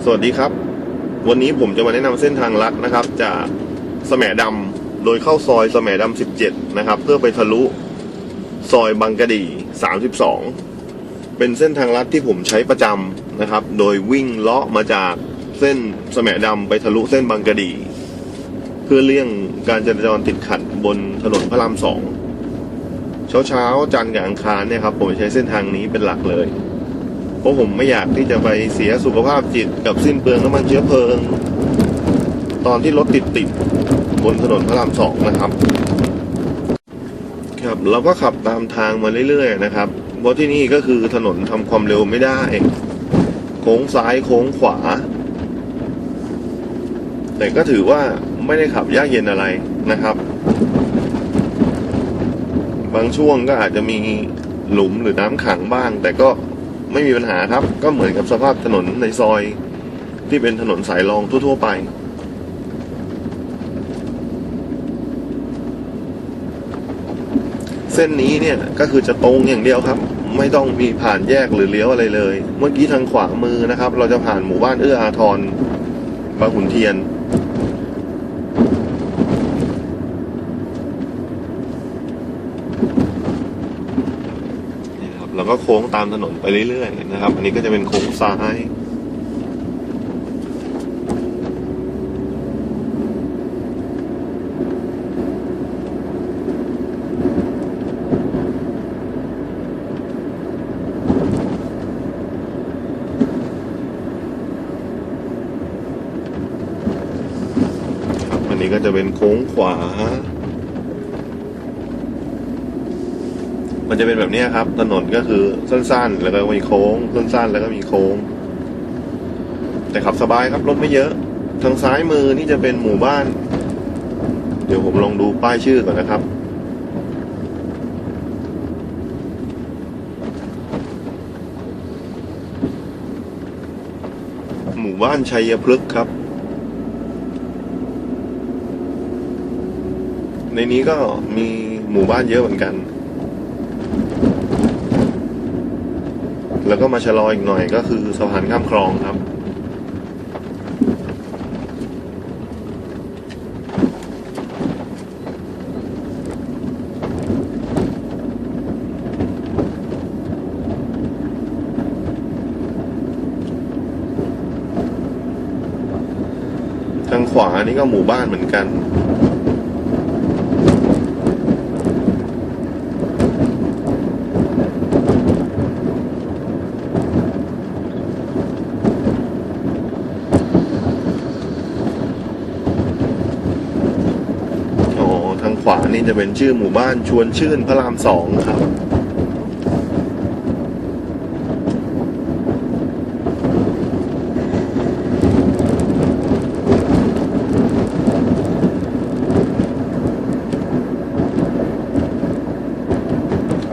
สวัสดีครับ วันนี้ผมจะมาแนะนำเส้นทางลัดนะครับ จากสมดำโดยเข้าซอยสมดำ17 นะครับ เพื่อไปทะลุซอยบางกะดี32 เป็นเส้นทางลัดที่ผมใช้ประจำนะครับ โดยวิ่งเลาะมาจากเส้นสมดำไปทะลุเส้นบางกะดี เพื่อเลี่ยงการจราจรติดขัดบนถนนพระรามสองเช้าเช้าๆจันทร์กับอังคารเนี่ยครับผมใช้เส้นทางนี้เป็นหลักเลย เพราะผมไม่อยากที่จะไปเสียสุขภาพจิตกับสิ้นเปลืองน้ำมันเชื้อเพลิง ตอนที่รถติดติดๆบนถนนพระรามสองนะครับ ครับเราก็ขับตามทางมาเรื่อยๆนะครับ เพราะที่นี่ก็คือถนนทำความเร็วไม่ได้ โค้งซ้ายโค้งขวา แต่ก็ถือว่าไม่ได้ขับยากเย็นอะไรนะครับ บางช่วงก็อาจจะมีหลุมหรือน้ำขังบ้าง แต่ก็ ไม่มีปัญหาครับ ก็เหมือนกับสภาพถนนในซอย ที่เป็นถนนสายรองทั่ว ๆ ไป เส้นนี้เนี่ยก็คือจะตรงอย่างเดียวครับ ไม่ต้องมีผ่านแยกหรือเลี้ยวอะไรเลย เมื่อกี้ทางขวามือนะครับ เราจะผ่านหมู่บ้านเอื้ออาทรบางขุนเทียน นี่ครับแล้ว ก็โค้งตามถนนไปเรื่อยๆนะครับ อันนี้ก็จะเป็นโค้งซ้ายครับอันนี้ก็จะเป็นโค้งขวา มันจะเป็นแบบนี้ครับ ถนนก็คือสั้นๆ แล้วก็มีโค้ง สั้นๆ แล้วก็มีโค้ง แต่ขับสบายครับรถไม่เยอะ ทางซ้ายมือนี่จะเป็นหมู่บ้าน เดี๋ยวผมลองดูป้ายชื่อก่อนนะครับ หมู่บ้านชัยพฤกษ์ครับ ในนี้ก็มีหมู่บ้านเยอะเหมือนกัน แล้วก็มาชะลออีกหน่อยก็คือสะพานข้ามคลองครับ ทางขวานี่ก็หมู่บ้านเหมือนกัน อ๋อ ทางขวานี่จะเป็นชื่อหมู่บ้านชวนชื่นพระรามสองครับ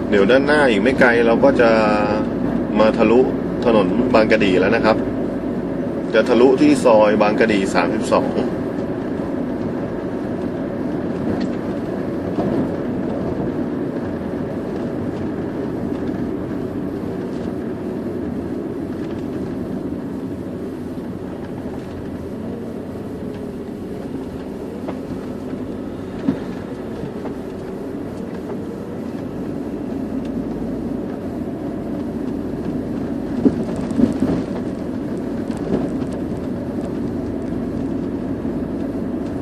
เดี๋ยวด้านหน้าอีกไม่ไกลเราก็จะมาทะลุถนนบางกะดีแล้วนะครับ จะทะลุที่ซอยบางกะดี 32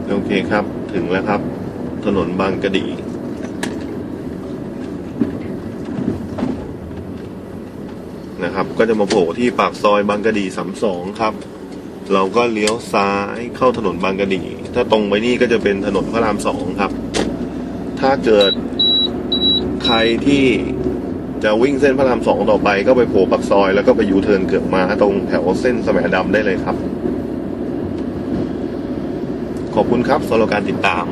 โอเคครับ ถึงแล้วครับ ถนนบางกะดี นะครับ ก็จะมาโผล่ที่ปากซอยบางกะดีสามสองครับ เราก็เลี้ยวซ้ายเข้าถนนบางกะดี ถ้าตรงไปนี่ก็จะเป็นถนนพระรามสองครับ ถ้าเกิดใครที่จะวิ่งเส้นพระรามสองต่อไปก็ไปโผล่ปากซอย แล้วก็ไปยูเทิร์นเกือบมาตรงแถวเส้นสมดำได้เลยครับ ขอบคุณครับสำหรับการติดตาม